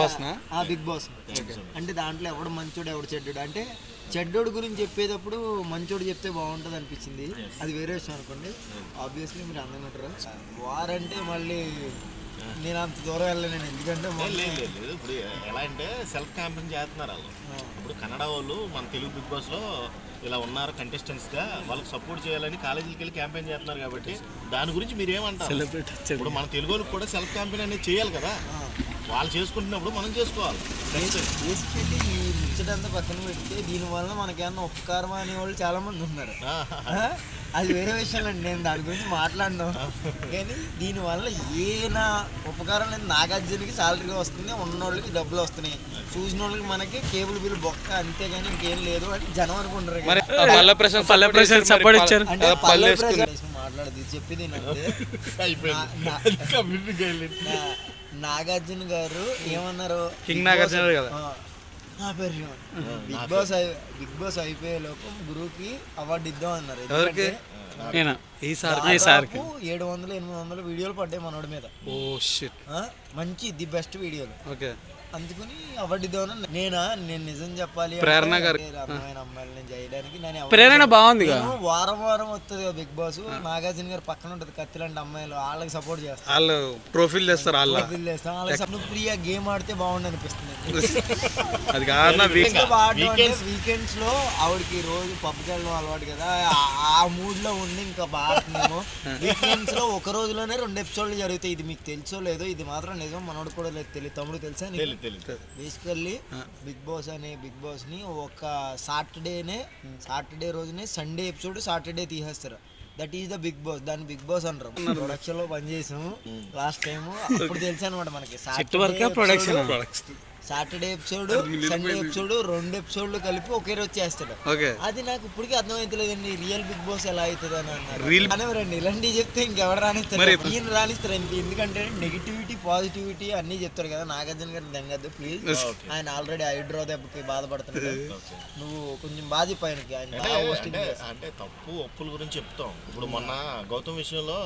Boss నా? ఆ big boss అంటే దాంట్లో ఎవడు మంచోడు ఎవడు చెడ్డోడు. అంటే చెడ్డోడు గురించి చెప్పేటప్పుడు మంచోడు చెప్తే బాగుంటుంది అనిపించింది అది వేరే విషయం అనుకోండి. ఆబ్వియస్లీ మీరు అందంగా ఉంటారు వార్ అంటే మళ్ళీ నేను అంత దూరం వెళ్ళలేను. ఎందుకంటే లేదు లేదు ఇప్పుడు ఎలా అంటే సెల్ఫ్ క్యాంపెయిన్ చేస్తున్నారు వాళ్ళు. ఇప్పుడు కన్నడ వాళ్ళు మన తెలుగు బిగ్ బాస్లో ఇలా ఉన్నారు కంటెస్టెంట్స్గా. వాళ్ళకి సపోర్ట్ చేయాలని కాలేజీకి వెళ్ళి క్యాంపెయిన్ చేస్తున్నారు కాబట్టి దాని గురించి మీరు ఏమంటారు సెలబ్రేట్ ఇప్పుడు మన తెలుగు వాళ్ళకి కూడా సెల్ఫ్ క్యాంపెయిన్ అనేది చేయాలి కదా. వాళ్ళు చేసుకుంటున్నప్పుడు మనం చేసుకోవాలి. ముచ్చటంతా పక్కన పెడితే దీనివల్ల మనకేమన్నా ఉపకారం అనే వాళ్ళు చాలా మంది ఉన్నారు? అది వేరే విషయం అండి నేను దాని గురించి మాట్లాడను. కానీ దీనివల్ల ఏ నా ఉపకారం లేదు. నాగార్జునకి సాలరీగా వస్తుంది ఉన్న వాళ్ళకి డబ్బులు వస్తున్నాయి. చూసిన వాళ్ళకి మనకి కేబుల్ బిల్ బొక్క అంతేగాని ఇంకేం లేదు అని జనం అనుకుంటారు మరి. పల్లె ప్రశాంత్ పల్లె ప్రశాంత్ support ఇచ్చారు. పల్లె మాట్లాడదు చెప్పేది నాగార్జున గారు ఏమన్నారు కింగ్ బిగ్ నాగార్జున బాస్- కదా. నా పేరు. బిగ్ బాస్ బిగ్ బాస్ అయిపోయే లోపు గురువుకి అవార్డు ఇద్దాం అన్నారు ఎవరికి? ఎందుకంటే నేను ఈసారి ఏడు వందలు ఎనిమిది వందలు వీడియోలు పడ్డాయి మనోడి మీద. ఓ షిట్. మంచి ది బెస్ట్ వీడియోలు. ఓకే. అందుకని అవార్డు ఇద్దామని నేనా నేను నిజం చెప్పాలి ప్రేరణ గారు. అమ్మాయిన చేయడానికి నేను ప్రేరణ బాగుంది వారం వారం వస్తుంది బిగ్ బాస్. నాగార్జున గారు పక్కన ఉంటుంది కత్తి లాంటి అమ్మాయిలు వాళ్ళకి సపోర్ట్ చేస్తాను వాళ్ళు ప్రొఫైల్ చేస్తారు వాళ్ళ. చేస్తాం వాళ్ళకి సపోర్ట్ ఫ్రీగా గేమ్ ఆడితే బాగుండు అనిపిస్తుంది అది కారణం వీకెండ్స్లో ఆవిడకి రోజు పబ్కి వెళ్ళడం అలవాటు కదా. ఆ- ఆ మూడ్లో ఉండి ఇంకా బాగుంటుందేమో వీకెండ్స్ లో ఒక రోజులోనే రెండు ఎపిసోడ్లు జరుగుతాయి. ఇది మీకు తెలుసో లేదో ఇది మాత్రం నిజం మనోడు కూడా లేదు తెలియదు తమ్ముడు తెలుసా బేసికల్లీ బిగ్ బాస్ అనే బిగ్ బాస్ని ఒక సాటర్డేనే సాటర్డే రోజునే సండే ఎపిసోడ్ సాటర్డే తీసేస్తారు. That is the Bigg Boss దాన్ని బిగ్ బాస్ అంటారు. ప్రొడక్షన్లో పనిచేసాము. లాస్ట్ టైం అప్పుడు తెలుసు అనమాట మనకి production Saturday episode Sunday episode రెండు ఎపిసోడ్లు కలిపి ఒకే రోజు చేస్తాడు ఓకే. అది నాకు ఇప్పటికీ అర్థమైతలేదండి రియల్ బిగ్ బాస్ ఎలా అవుతుంది అని అన్నారు అనేవారండి ఇలాంటివి చెప్తే ఇంకెవరు రానిస్తారు? మరి- ఈయన రానిస్తారు అంతే ఎందుకంటే నెగిటివిటీ పాజిటివిటీ అన్ని చెప్తారు కదా నాగార్జున గారు దెంగద్దు ప్లీజ్ ఆయన ఆల్రెడీ హైడ్రో దెబ్బకి బాధపడుతున్నాడు. నువ్వు కొంచెం బాధ ఆయన. అంటే తప్పు ఒప్పుల గురించి చెప్తాం. ఇప్పుడు మొన్న గౌతమ్ విషయంలో